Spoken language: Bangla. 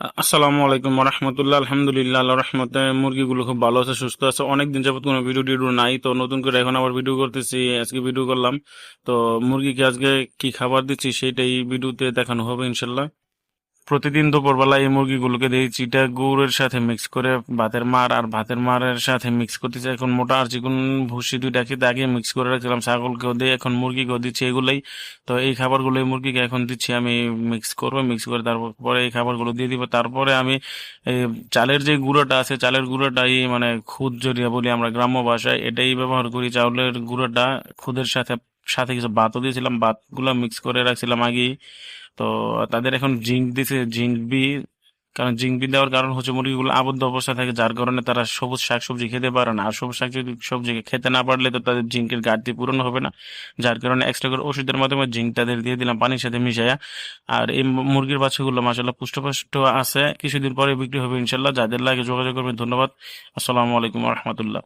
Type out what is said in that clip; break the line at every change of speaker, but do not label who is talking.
আসসালামু আলাইকুম রহমতুল্লাহ আলহামদুলিল্লাহ আল্লাহ রহমতে মুরগিগুলো খুব ভালো আছে, সুস্থ আছে। অনেকদিন যাবত কোনো ভিডিও টিডিও নাই, তো নতুন করে এখন আবার ভিডিও করতেছি, আজকে ভিডিও করলাম। তো মুরগিকে আজকে কি খাবার দিচ্ছি সেটাই ভিডিওতে দেখানো হবে ইনশাল্লাহ। প্রতিদিন দুপুরবেলা এই মুরগিগুলোকে দিই চিটা গুড়ের সাথে মিক্স করে ভাতের মার আর ভাতের মারের সাথে মিক্স করতেছে এখন মোটা আর চিকন ভুসি দুইটা খেতে আগে মিক্স করে রাখছিলাম। ছাগলকেও দিয়ে এখন মুরগিকেও দিচ্ছি এগুলোই। তো এই খাবারগুলো এই মুরগিকে এখন দিচ্ছি আমি মিক্স করব মিক্স করে তারপরে এই খাবারগুলো দিয়ে দিব। তারপরে আমি এই চালের যে গুঁড়োটা আছে, চালের গুঁড়োটাই মানে খুদ জড়িয়া বলি আমরা গ্রাম্য ভাষায়। এটাই ব্যবহার করি চাউলের গুঁড়োটা খুদের সাথে সাথে কিছু ভাতও দিয়েছিলাম, ভাতগুলো মিক্স করে রাখছিলাম আগেই তো তাদের এখন জিঙ্ক দিছে, জিঙ্ক বি। কারণ জিঙ্ক বি দেওয়ার কারণ হচ্ছে মুরগিগুলো আবদ্ধ অবস্থা থাকে, যার কারণে তারা সবুজ শাকসবজি খেতে পারে না। আর সবুজ শাকসবজি, সবজি খেতে না পারলে তো তাদের জিঙ্কের ঘাটতি পূরণ হবে না। যার কারণে এক্সট্রা করে ওষুধের মাধ্যমে জিঙ্ক তাদের দিয়ে দিলাম পানির সাথে মিশাইয়া। আর এই মুরগির বাচ্চাগুলো মাসাল্লাহ পুষ্টপুষ্ট আছে, কিছুদিন পরে বিক্রি হবে ইনশাল্লাহ যাদের লাগে যোগাযোগ করবেন, ধন্যবাদ। আসসালামু আলাইকুম রহমতুল্লাহ।